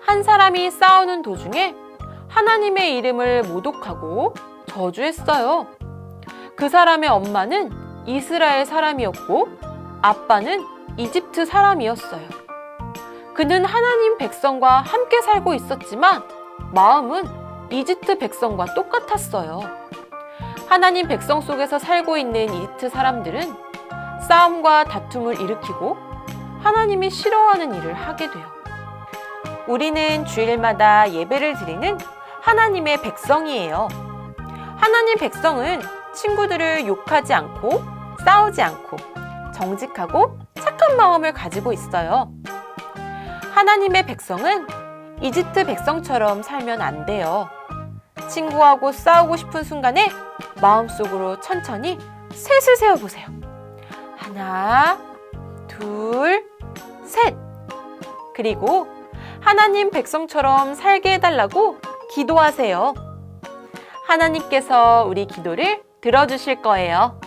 한 사람이 싸우는 도중에 하나님의 이름을 모독하고 저주했어요. 그 사람의 엄마는 이스라엘 사람이었고 아빠는 이집트 사람이었어요. 그는 하나님 백성과 함께 살고 있었지만 마음은 이집트 백성과 똑같았어요. 하나님 백성 속에서 살고 있는 이집트 사람들은 싸움과 다툼을 일으키고 하나님이 싫어하는 일을 하게 돼요. 우리는 주일마다 예배를 드리는 하나님의 백성이에요. 하나님 백성은 친구들을 욕하지 않고 싸우지 않고 정직하고 착한 마음을 가지고 있어요. 하나님의 백성은 이집트 백성처럼 살면 안 돼요. 친구하고 싸우고 싶은 순간에 마음속으로 천천히 셋을 세어보세요. 하나, 둘, 셋. 그리고 하나님 백성처럼 살게 해달라고 기도하세요. 하나님께서 우리 기도를 들어주실 거예요.